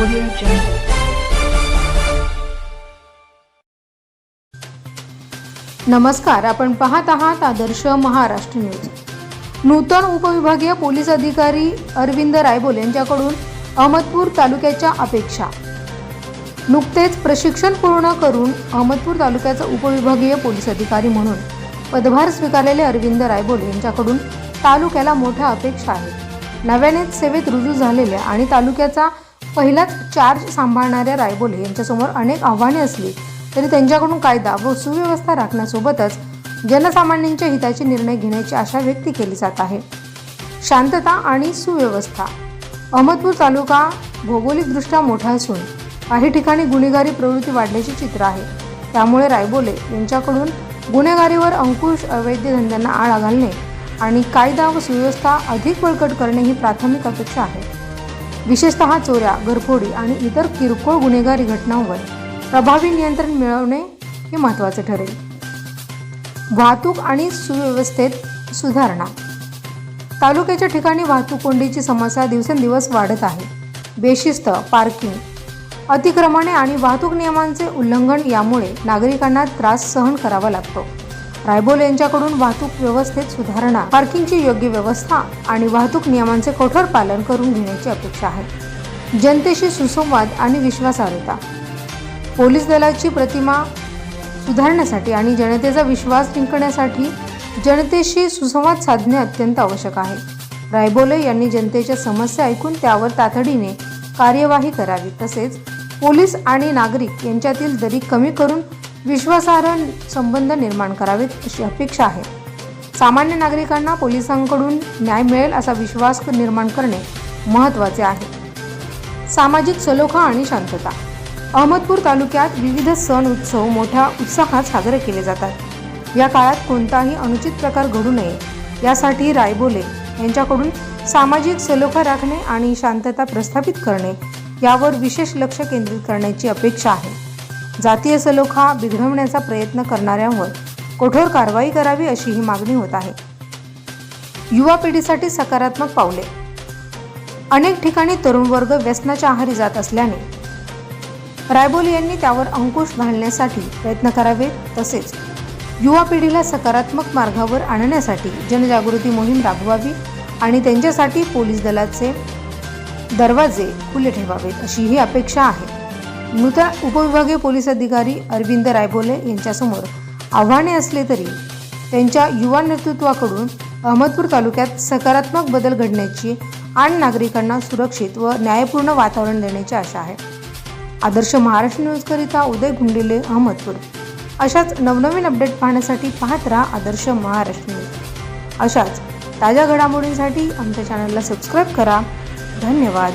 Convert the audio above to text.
Audio Jungle. नमस्कार आपण पाहत आहात आदर्श महाराष्ट्र न्यूज नूतन उपविभागीय पोलीस अधिकारी अरविंद रायबोल यांच्याकडून अहमदपूर तालुक्याच्या अपेक्षा नुकतेच प्रशिक्षण पूर्ण करून अहमदपूर तालुक्याचा उपविभागीय पोलीस अधिकारी म्हणून पदभार स्वीकारलेले अरविंद रायबोल यांच्याकडून तालुक्याला मोठ्या अपेक्षा आहेत नव्यानेच सेवेत रुजू झालेल्या आणि तालुक्याचा पहिलाच चार्ज सांभाळणाऱ्या रायबोले यांच्यासमोर अनेक आव्हाने असली तरी त्यांच्याकडून कायदा व सुव्यवस्था राखण्यासोबतच जनसामान्यांच्या हिताचे निर्णय घेण्याची आशा व्यक्त केली जात आहे. शांतता आणि सुव्यवस्था. अहमदपूर तालुका भौगोलिकदृष्ट्या मोठा असून काही ठिकाणी गुन्हेगारी प्रवृत्ती वाढल्याचे चित्र आहे. त्यामुळे रायबोले यांच्याकडून गुन्हेगारीवर अंकुश अवैध धंद्यांना आळा घालणे आणि कायदा व सुव्यवस्था अधिक बळकट करणे ही प्राथमिक अपेक्षा आहे. विशेषतः चोऱ्या घरफोडी आणि इतर किरकोळ गुन्हेगारी घटनांवर प्रभावी नियंत्रण मिळवणे हे महत्त्वाचे ठरेल. वाहतूक आणि सुव्यवस्थेत सुधारणा. तालुक्याच्या ठिकाणी वाहतूक कोंडीची समस्या दिवसेंदिवस वाढत आहे. बेशिस्त पार्किंग अतिक्रमणे आणि वाहतूक नियमांचे उल्लंघन यामुळे नागरिकांना त्रास सहन करावा लागतो. रायबोल यांच्याकडून वाहतूक व्यवस्थेत सुधारणा पार्किंगची योग्य व्यवस्था आणि वाहतूक नियमांचे कठोर पालन करून घेण्याची अपेक्षा आहे. जनतेशी सुसंवाद आणि विश्वासार्हता. पोलीस दलाची प्रतिमा सुधारण्यासाठी आणि जनतेचा विश्वास जिंकण्यासाठी जनतेशी सुसंवाद साधणे अत्यंत आवश्यक आहे. रायबोले यांनी जनतेच्या समस्या ऐकून त्यावर तातडीने कार्यवाही करावी तसेच पोलीस आणि नागरिक यांच्यातील दरी कमी करून विश्वासार्ह संबंध निर्माण करावेत अशी अपेक्षा आहे. सामान्य नागरिकांना पोलिसांकडून न्याय मिळेल असा विश्वास निर्माण करणे महत्त्वाचे आहे. सामाजिक सलोखा आणि शांतता. अहमदपूर तालुक्यात विविध सण उत्सव मोठ्या उत्साहात साजरे केले जातात. या काळात कोणताही अनुचित प्रकार घडू नये यासाठी रायबोले यांच्याकडून सामाजिक सलोखा राखणे आणि शांतता प्रस्थापित करणे यावर विशेष लक्ष केंद्रित करण्याची अपेक्षा आहे. जातीय सलोखा बिघडवण्याचा प्रयत्न करणाऱ्यांवर कठोर कारवाई करावी अशी ही मागणी होत आहे. युवा पिढीसाठी सकारात्मक पावले. अनेक ठिकाणी तरुण वर्ग व्यसनाच्या आहारी जात असल्याने रायबोली यांनी त्यावर अंकुश घालण्यासाठी प्रयत्न करावे तसेच युवा पिढीला सकारात्मक मार्गावर आणण्यासाठी जनजागृती मोहीम राबवावी आणि त्यांच्यासाठी पोलीस दलाचे दरवाजे खुले ठेवावेत अशी ही अपेक्षा आहे. नूतन उपविभागीय पोलीस अधिकारी अरविंद रायबोले यांच्यासमोर आव्हाने असले तरी त्यांच्या युवा नेतृत्वाकडून अहमदपूर तालुक्यात सकारात्मक बदल घडण्याची आणि नागरिकांना सुरक्षित व न्यायपूर्ण वातावरण देण्याची आशा आहे. आदर्श महाराष्ट्र न्यूजकरिता उदय गुंडिले अहमदपूर. अशाच नवनवीन अपडेट पाहण्यासाठी पाहत राहा आदर्श महाराष्ट्र न्यूज. अशाच ताज्या घडामोडींसाठी आमच्या चॅनलला सबस्क्राईब करा. धन्यवाद.